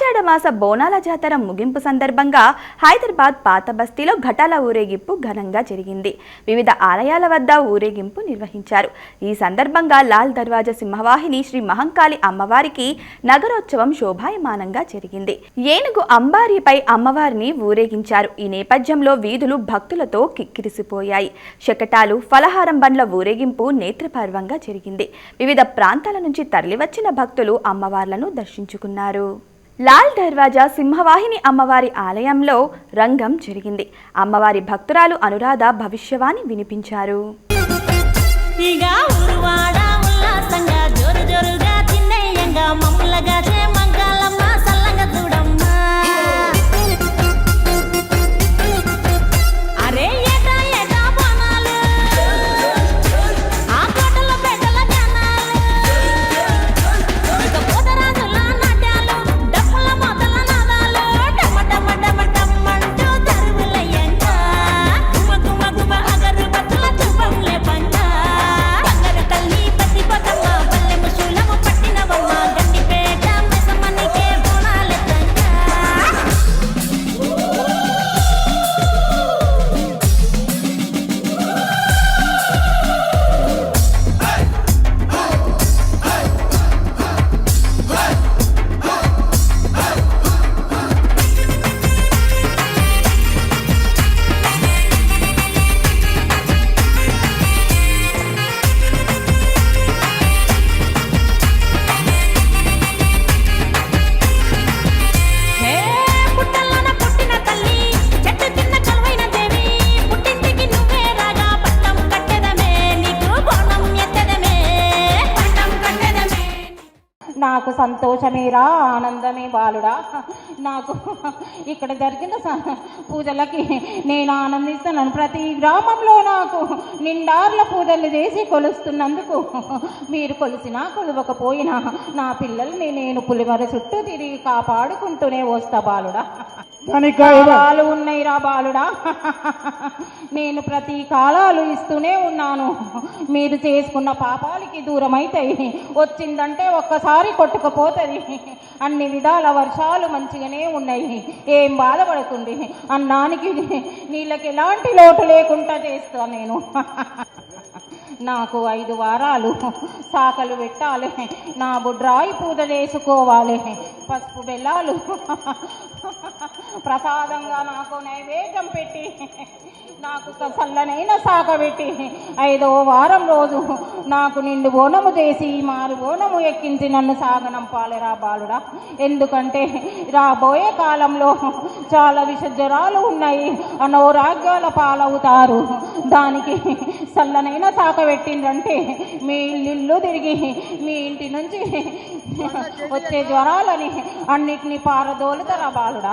ఆషాఢమాస బోనాల జాతర ముగింపు సందర్భంగా హైదరాబాద్ పాత బస్తీలో ఘటాల ఊరేగింపు ఘనంగా జరిగింది. వివిధ ఆలయాల వద్ద ఊరేగింపు నిర్వహించారు. ఈ సందర్భంగా లాల్ దర్వాజా సింహవాహిని శ్రీ మహంకాళి అమ్మవారికి నగరోత్సవం శోభాయమానంగా జరిగింది. ఏనుగు అంబారిపై అమ్మవారిని ఊరేగించారు. ఈ నేపథ్యంలో వీధులు భక్తులతో కిక్కిరిసిపోయాయి. శకటాలు ఫలహారం బండ్ల ఊరేగింపు నేత్రపర్వంగా జరిగింది. వివిధ ప్రాంతాల నుంచి తరలివచ్చిన భక్తులు అమ్మవార్లను దర్శించుకున్నారు. లాల్ దర్వాజా సింహవాహిని అమ్మవారి ఆలయంలో రంగం జరిగింది. అమ్మవారి భక్తురాలు అనురాధ భవిష్యవాణి వినిపించారు. నాకు సంతోషమేరా ఆనందమే బాలుడా. నాకు ఇక్కడ జరిగిన స- పూజలకి నేను ఆనందిస్తున్నాను. ప్రతి గ్రామంలో నాకు నిండార్ల పూజలు చేసి కొలుస్తున్నందుకు మీరు కొలిసినా కొలవకపోయినా నా పిల్లల్ని నేను పులిమర చుట్టూ తిరిగి కాపాడుకుంటూనే వస్తా బాలుడా. కాలాలు ఉన్నాయిరా బాలుడా. నేను ప్రతి కాలాలు ఇస్తూనే ఉన్నాను. మీరు చేసుకున్న పాపాలకి దూరం అవుతాయి వచ్చిందంటే ఒక్కసారి కొట్టుకుపోతుంది. అన్ని విధాల వర్షాలు మంచిగానే ఉన్నాయి. ఏం బాధపడకండి. అన్నానికి నీళ్ళకి ఎలాంటి లోటు లేకుండా చేస్తా నేను. నాకు ఐదు వారాలు సాకలు పెట్టాలి. నా బుడ్రాయి పూజ చేసుకోవాలి. పసుపు బెల్లాలు ప్రసాదంగా నాకు నైవేద్యం పెట్టి నాకు చల్లనైన సాక పెట్టి ఐదో వారం రోజు నాకు నిండు బోనము చేసి మారు బోనము ఎక్కించి నన్ను సాగనంపాలిరా బాలుడా. ఎందుకంటే రాబోయే కాలంలో చాలా విష జ్వరాలు ఉన్నాయి అనారోగ్యాల పాలవుతారు. దానికి చల్లనైన సాక పెట్టిండ్రంటే మీ ఇల్లు తిరిగి మీ ఇంటి నుంచి వచ్చే జ్వరాలని అన్నిటినీ పారదోలుతారా బాలుడా